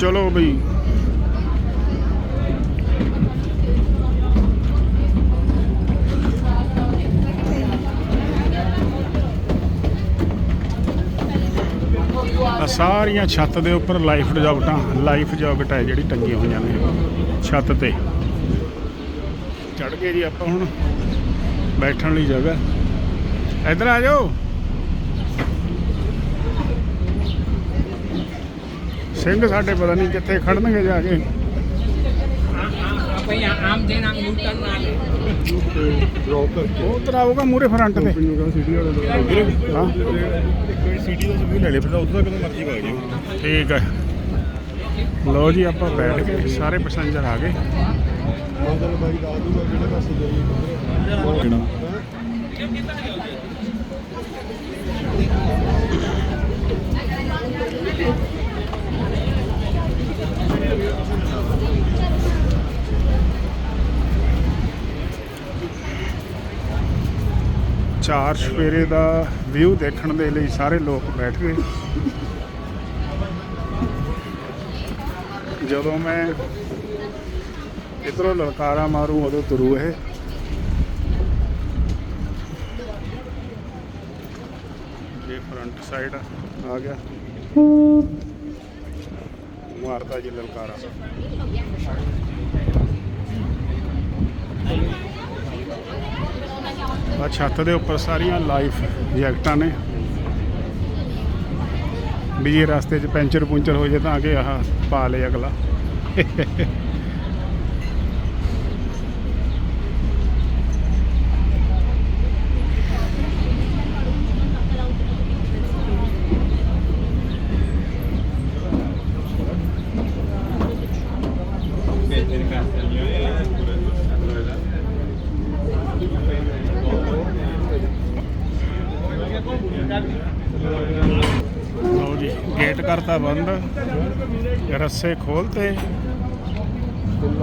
ਚਲੋ ਬਈ। ਸਾਰੀਆਂ ਛੱਤ ਦੇ ਉੱਪਰ ਲਾਈਫ ਜੌਕਟਾਂ ਲਾਈਫ ਜੌਕਟ ਹੈ ਜਿਹੜੀ ਟੰਗੀਆਂ ਹੋਈਆਂ ਨੇ ਛੱਤ ਤੇ। ਚੜ ਗਏ ਜੀ ਆਪਾਂ ਹੁਣ ਬੈਠਣ ਲਈ ਜਗ੍ਹਾ। ਇੱਧਰ ਆ ਜਾਓ। ਸਿੰਘ ਸਾਡੇ ਪਤਾ ਨਹੀਂ ਕਿੱਥੇ ਖੜਨਗੇ ਜਾ ਕੇ। ਆਪੇ ਆਮ ਦੇ ਨਾਮ ਲੂਟਣ ਨਾਲੇ ਡ੍ਰੌਪ ਕਰਕੇ ਉਹ ਤਰਾ ਹੋਗਾ ਮੂਰੇ ਫਰੰਟ ਤੇ। ਠੀਕ ਹੈ ਲੋ ਜੀ ਆਪਾਂ ਬੈਠ ਕੇ ਸਾਰੇ ਪੈਸੰਜਰ ਆ ਗਏ। ਚਾਰ ਸਵੇਰੇ ਦਾ ਵਿਊ ਦੇਖਣ ਦੇ ਲਈ ਸਾਰੇ ਲੋਕ ਬੈਠ ਗਏ। ਜਦੋਂ ਮੈਂ ਇਧਰੋਂ ਲਲਕਾਰਾ ਮਾਰੂ, ਉਦੋਂ ਤੁਰੂ ਇਹ। ਇਹ ਫਰੰਟ ਸਾਈਡ ਆ ਗਿਆ। ਮਾਰਦਾ ਜੀ ਲਲਕਾਰਾ। ਆ ਛੱਤ ਦੇ ਉੱਪਰ ਸਾਰੀਆਂ ਲਾਈਫ ਜੈਕਟਾਂ ਨੇ। ਵੀ ਜੇ ਰਸਤੇ 'ਚ ਪੈਂਚਰ ਪੁੰਚਰ ਹੋ ਜੇ ਤਾਂ ਅੱਗੇ ਆਹ ਪਾ ਲੇ ਅਗਲਾ ਲਓ ਜੀ ਗੇਟ ਕਰਤਾ ਬੰਦ, ਰੱਸੇ ਖੋਲਤੇ। ਦਿਲ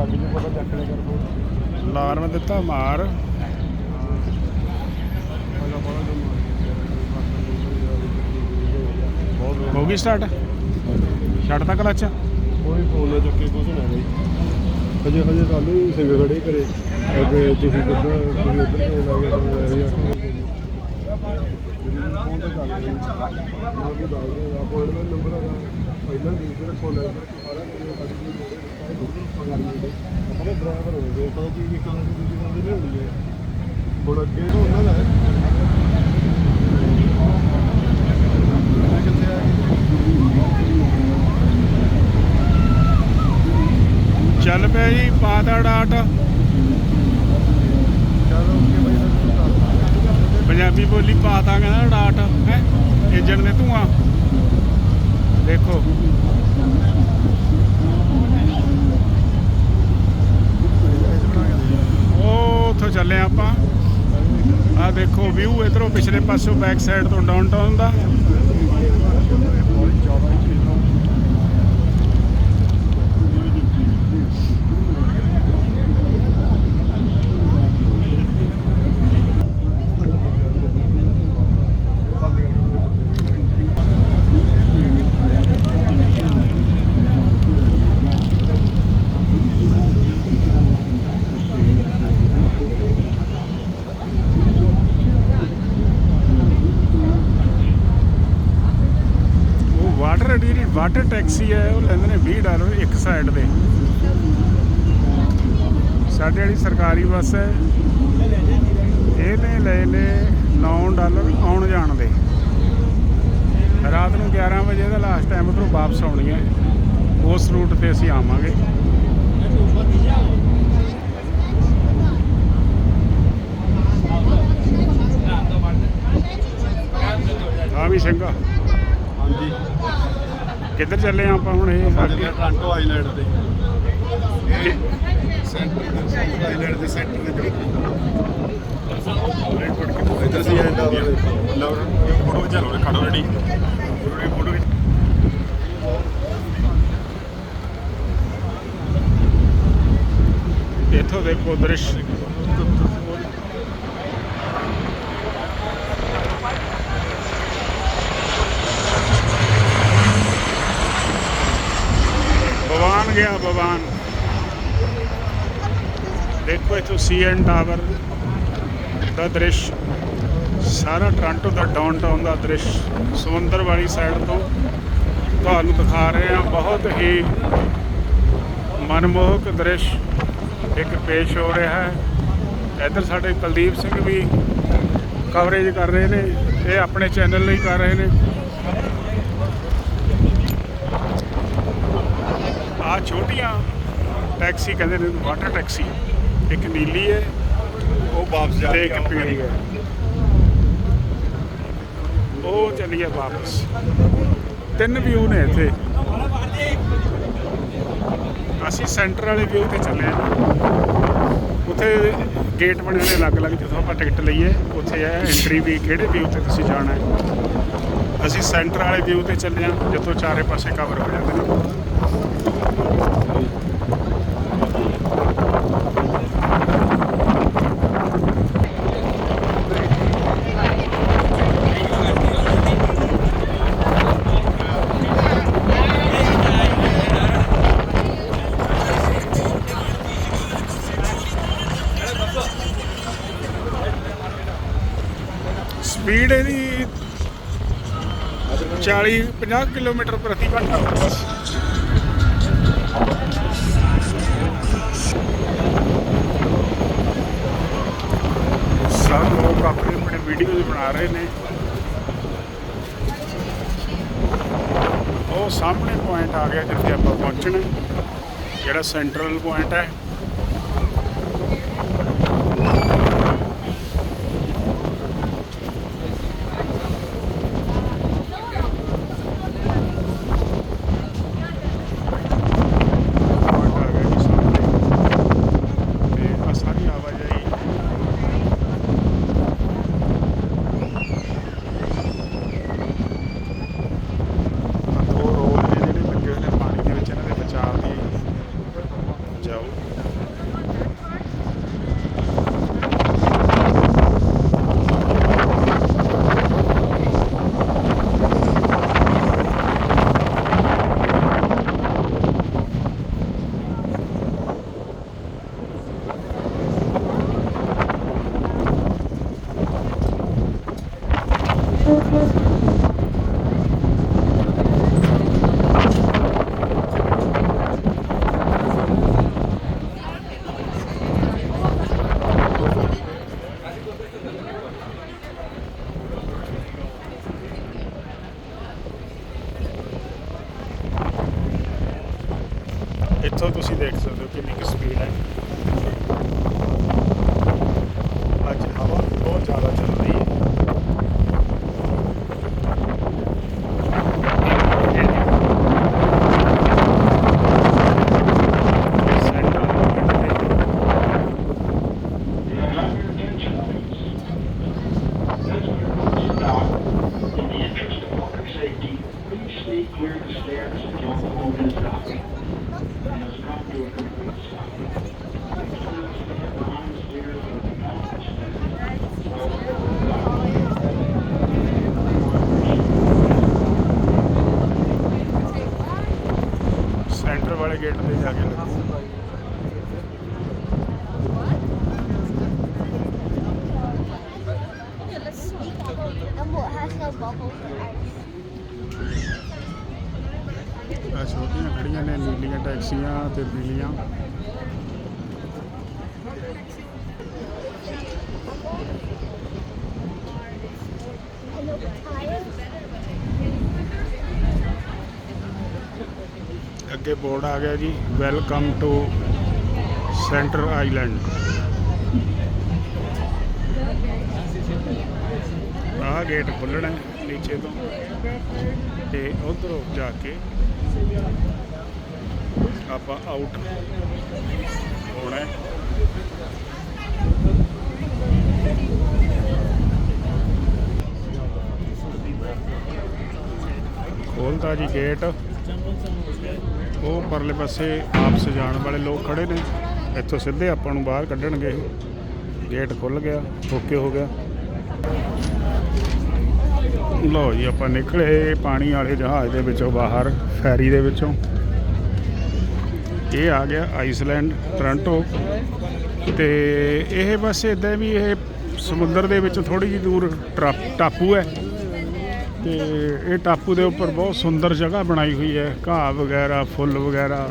ਦਿੱਤਾ, ਮਾਰ। ਹੋ ਗਈ ਸਟਾਰਟ ਛੱਡ ਤਾ ਕਲੱਚ ਕੋਈ ਫੋਨ ਨਾ ਚੱਕੇ ਕੁਝ ਨਾ ਬਈ। ਹਜੇ ਹਜੇ ਸਾਨੂੰ ਸਿੰਘ ਖੜੇ ਕਰੇ। ਅੱਗੇ ਤੁਸੀਂ ਕਿੱਧਰ ਤੁਸੀਂ ਉੱਧਰ ਕਿਉਂ ਲੱਗੇ ਤੁਹਾਨੂੰ ਇਹ ਫੋਨ ਤੇ ਕਰ ਰਹੇ ਹਾਂ ਕਿ ਦੱਸ ਰਹੇ ਅਪਾਇੰਟਮੈਂਟ ਨੰਬਰ ਹੈਗਾ ਪਹਿਲਾਂ ਦੇ ਕੇ ਰੱਖੋ ਲੈ ਸਾਰਾ ਆਪਣੇ ਡਰਾਈਵਰ ਹੋ ਗਏ ਪਤਾ ਕੀ ਕੀ ਕਰਨ ਦੀ ਦੂਜੀ ਬੰਦੇ ਨਹੀਂ ਹੁੰਦੀ ਹੈ ਹੁਣ ਅੱਗੇ ਤੋਂ ਉਹਨਾਂ ਦਾ ਹੈ ਕਿੱਥੇ ਆ ਚੱਲ ਪਿਆ ਜੀ ਪਾਤਾ ਡਾਟ ਚਲੋ ਓਕੇ ਬਾਈ ਸਰ ਪੰਜਾਬੀ ਬੋਲੀ ਪਾਤਾ ਕਹਿੰਦਾ ਡਾਟ, ਹੈ? ਇੰਜਣ ਦੇ ਧੂਆਂ। ਦੇਖੋ। ਉਹ ਉੱਥੋਂ ਚੱਲੇ ਆਪਾਂ। ਆ ਦੇਖੋ ਵਿਊ ਇਧਰੋਂ ਪਿਛਲੇ ਪਾਸੋਂ ਬੈਕ ਸਾਈਡ ਤੋਂ ਡਾਊਨਟਾਊਨ ਦਾ ਉਹ ਵਾਟਰ ਟੈਕਸੀ ਹੈ, ਉਹ ਲੈਂਦੇ ਨੇ 20 ਡਾਲਰ ਇੱਕ ਸਾਈਡ ਦੇ ਸਾਡੇ ਵਾਲੀ ਸਰਕਾਰੀ ਬੱਸ ਹੈ। ਇਹਨੇ ਲਏ ਨੇ 9 ਡਾਲਰ ਆਉਣ ਜਾਣ ਦੇ। ਰਾਤ ਨੂੰ 11 ਵਜੇ ਦਾ ਲਾਸਟ ਟਾਈਮ ਉਧਰੋਂ ਵਾਪਸ ਆਉਣੀ ਹੈ। ਉਸ ਰੂਟ ਤੇ ਅਸੀਂ ਆਵਾਂਗੇ। ਆ ਵੀ ਸਿੰਘਾ ਕਿੱਧਰ ਚੱਲੇ ਆ ਆਪਾਂ ਹੁਣ ਇਹ? ਸਾਡੇ ਟ੍ਰਾਂਟੋ ਆਈਲੈਂਡ ਤੇ। ਸੈਂਟਰ ਆਈਲੈਂਡ ਦੇ ਸੈਂਟਰ ਦੇ ਜੋ ਇੱਧਰ ਸੀ ਐਂਡ ਆ ਲਓ ਫੋਟੋ ਚੱਲ ਰਹੇ ਖੜੋ ਰੈਡੀ। ਫੋਟੋ ਇੱਥੋਂ ਦੇਖੋ ਦ੍ਰਿਸ਼। ਗਿਆ ਭਗਵਾਨ। ਦੇਖੋ ਇੱਥੋਂ ਸੀਐਨ ਟਾਵਰ ਦਾ ਦ੍ਰਿਸ਼, ਸਾਰਾ ਟੋਰਾਂਟੋ ਦਾ ਡਾਊਨਟਾਊਨ ਦਾ ਦ੍ਰਿਸ਼, ਸਮੁੰਦਰ ਵਾਲੀ ਸਾਈਡ ਤੋਂ ਤੁਹਾਨੂੰ ਦਿਖਾ ਰਹੇ ਹਾਂ, ਬਹੁਤ ਹੀ ਮਨਮੋਹਕ ਦ੍ਰਿਸ਼ ਇੱਕ ਪੇਸ਼ ਹੋ ਰਿਹਾ ਹੈ। ਇੱਧਰ ਸਾਡੇ ਕੁਲਦੀਪ ਸਿੰਘ ਵੀ ਕਵਰੇਜ ਕਰ ਰਹੇ ਨੇ, ਇਹ ਆਪਣੇ ਚੈਨਲ ਲਈ ਕਰ ਰਹੇ ਨੇ। ਆ ਛੋਟੀਆਂ ਟੈਕਸੀ ਕਹਿੰਦੇ ਨੇ ਵਾਟਰ ਟੈਕਸੀ। ਇੱਕ ਨੀਲੀ ਹੈ ਉਹ ਵਾਪਸ ਜਾ ਤੇ ਕੇ ਇੱਕ ਪੀਲੀ ਹੈ। ਉਹ ਚੱਲੀ ਹੈ ਵਾਪਸ। ਤਿੰਨ ਵਿਊ ਨੇ ਇੱਥੇ। ਅਸੀਂ ਸੈਂਟਰ ਵਾਲੇ ਵਿਊ ਤੇ ਚੱਲੇ ਹਾਂ ਉੱਥੇ ਗੇਟ ਬਣੇ ਨੇ ਅਲੱਗ-ਅਲੱਗ ਜਿੱਥੋਂ ਆਪਾਂ ਟਿਕਟ ਲਈਏ। ਉੱਥੇ ਹੈ ਐਂਟਰੀ ਵੀ ਕਿਹੜੇ ਵਿਊ ਤੇ ਤੁਸੀਂ ਜਾਣਾ ਹੈ। ਅਸੀਂ ਸੈਂਟਰ ਵਾਲੇ ਵਿਊ ਤੇ ਚੱਲੇ ਹਾਂ ਜਿੱਥੋਂ ਚਾਰੇ ਪਾਸੇ ਕਵਰ ਹੋ ਜਾਂਦੇ ਨੇ। ਸਪੀਡ ਇਹਦੀ 40 50 ਕਿਲੋਮੀਟਰ ਪ੍ਰਤੀ ਘੰਟਾ। ਸਭ ਲੋਕ ਆਪਣੇ ਆਪਣੇ ਵੀਡੀਓਜ਼ ਬਣਾ ਰਹੇ ਨੇ। ਉਹ ਸਾਹਮਣੇ ਪੁਆਇੰਟ ਆ ਗਿਆ ਜਿੱਥੇ ਆਪਾਂ ਪਹੁੰਚਣਾ ਜਿਹੜਾ ਸੈਂਟਰਲ ਪੁਆਇੰਟ ਹੈ ਪੁਆਇੰਟ ਆ ਗਿਆ ਜੀ ਸਾਹਮਣੇ ਤੇ ਆ ਸਾਰੀ ਆਵਾਜਾਈ ਆਹ ਦੋ ਰੋਡ ਨੇ ਜਿਹੜੇ ਲੱਗੇ ਹੋਏ ਨੇ ਪਾਣੀ ਦੇ ਵਿੱਚ ਇਹਨਾਂ ਦੇ ਬਚਾਅ ਦੀ ਜਾਓ ਇੱਥੋਂ ਤੁਸੀਂ ਦੇਖ ਸਕਦੇ ਹੋ ਕਿੰਨੀ ਕੁ ਸਪੀਡ ਹੈ ਅੱਜ ਬਾਈ ਗੇਟ ਤੇ ਜਾ ਕੇ ਲੱਗੂ ਆ ਛੋਟੀਆਂ ਖੜੀਆਂ ਨੇ ਨੀਲੀਆਂ ਟੈਕਸੀਆਂ ਤੇ ਪੀਲੀਆਂ I know, tired. ਅੱਗੇ ਬੋਰਡ ਆ ਗਿਆ ਜੀ ਵੈਲਕਮ ਟੂ ਸੈਂਟਰ ਆਈਲੈਂਡ ਆਹ ਗੇਟ ਖੁੱਲਣਾ ਨੀਚੇ ਤੋਂ, ਤੇ ਉਧਰੋਂ ਜਾ ਕੇ ਆਪਾਂ ਆਊਟ ਹੋਣਾ ਹੈ। ਖੋਲਤਾ ਜੀ ਗੇਟ ਉਹ ਪਰਲੇ ਪਾਸੇ ਆਪਸ ਜਾਣ ਵਾਲੇ ਲੋਕ ਖੜੇ ਨੇ। ਇੱਥੋਂ ਸਿੱਧੇ ਆਪਾਂ ਨੂੰ ਬਾਹਰ ਕੱਢਣਗੇ। ਗੇਟ ਖੁੱਲ ਗਿਆ, ਓਕੇ ਹੋ ਗਿਆ। ਲਓ ਜੀ, ਆਪਾਂ ਨਿਕਲੇ ਪਾਣੀ ਵਾਲੇ ਜਹਾਜ਼ ਦੇ ਵਿੱਚੋਂ ਬਾਹਰ, ਫੈਰੀ ਦੇ ਵਿੱਚੋਂ। ਇਹ ਆ ਗਿਆ ਆਈਸਲੈਂਡ, ਟੋਰਾਂਟੋ। ਤੇ ਇਹ ਬਸ ਇਦਾਂ ਵੀ ਇਹ ਸਮੁੰਦਰ ਦੇ ਵਿੱਚ ਥੋੜੀ ਜਿਹੀ ਦੂਰ ਟਰਾ- ਟਾਪੂ ਹੈ। ਤੇ ਇਹ ਟਾਪੂ ਦੇ ਉੱਪਰ ਬਹੁਤ ਸੁੰਦਰ ਜਗ੍ਹਾ ਬਣਾਈ ਹੋਈ ਹੈ। ਘਾਹ ਵਗੈਰਾ, ਫੁੱਲ ਵਗੈਰਾ,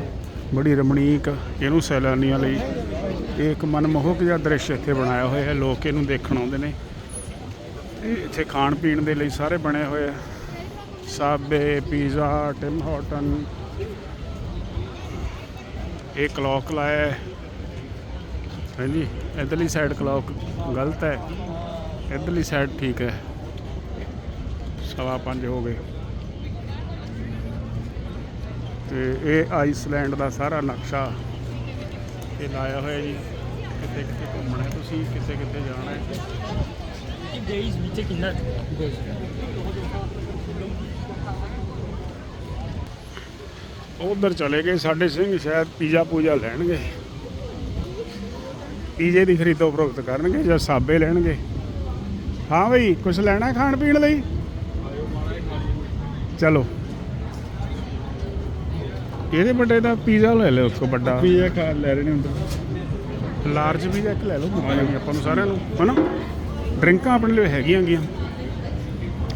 ਬੜੀ ਰਮਣੀਕ ਇਹਨੂੰ ਸੈਲਾਨੀਆਂ ਲਈ। ਇਹ ਇੱਕ ਮਨਮੋਹਕ ਜਿਹਾ ਦ੍ਰਿਸ਼ ਇੱਥੇ ਬਣਾਇਆ ਹੋਇਆ ਹੈ, ਲੋਕ ਇਹਨੂੰ ਦੇਖਣ ਆਉਂਦੇ ਨੇ। ਤੇ ਇੱਥੇ ਖਾਣ ਪੀਣ ਦੇ ਲਈ ਸਾਰੇ ਬਣੇ ਹੋਏ ਆ। ਸਾਬੇ, ਪੀਜ਼ਾ, ਟਿਮ ਹਾਰਟਨ ਇਹ ਕਲੌਕ ਲਾਇਆ ਹੈ। ਹਾਂਜੀ, ਇਧਰਲੀ ਸਾਈਡ ਕਲੌਕ ਗਲਤ ਹੈ। ਇਧਰਲੀ ਸਾਈਡ ਠੀਕ ਹੈ। ਸਵਾ ਪੰਜ ਹੋ ਗਏ। ਤੇ ਇਹ ਆਈਸਲੈਂਡ ਦਾ ਸਾਰਾ ਨਕਸ਼ਾ ਇਹ ਲਾਇਆ ਹੋਇਆ ਜੀ। ਕਿਤੇ ਕਿਤੇ ਘੁੰਮਣਾ ਤੁਸੀਂ ਕਿਤੇ ਕਿਤੇ ਜਾਣਾ ਹੈ? days we take in ਉਧਰ ਚਲੇ ਗਏ, ਸਾਡੇ ਸਿੰਘ ਸ਼ਾਇਦ ਪੀਜ਼ਾ ਪੂਜਾ ਲੈਣਗੇ। ਪੀਜ਼ੇ ਦੀ ਖਰੀਦੋ ਫਰੋਖਤ ਕਰਨਗੇ ਜਾਂ ਸਾਬੇ ਲੈਣਗੇ। ਹਾਂ ਬਈ ਕੁਝ ਲੈਣਾ ਖਾਣ ਪੀਣ ਲਈ? ਚਲੋ। ਇਹਦੇ ਵੱਡੇ ਦਾ ਪੀਜ਼ਾ ਲੈ ਲਿਓ ਉਸਕੋ ਵੱਡਾ? ਪੀਜ਼ਾ ਖਾ ਲੈ ਰਹੇ ਨੇ ਅੰਦਰ। ਲਾਰਜ ਪੀਜ਼ਾ ਇੱਕ ਲੈ ਲਓ। ਆਪਾਂ ਨੂੰ ਸਾਰਿਆਂ ਨੂੰ। ਹਨਾ? ਡਰਿੰਕਾਂ ਆਪਣੇ ਲਈ ਹੈਗੀਆਂ ਗੀਆਂ।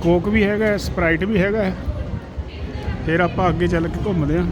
ਕੋਕ ਵੀ ਹੈਗਾ ਸਪਰਾਈਟ ਵੀ ਹੈਗਾ। ਫਿਰ ਆਪਾਂ ਅੱਗੇ ਚੱਲ ਕੇ ਘੁੰਮਦੇ ਹਾਂ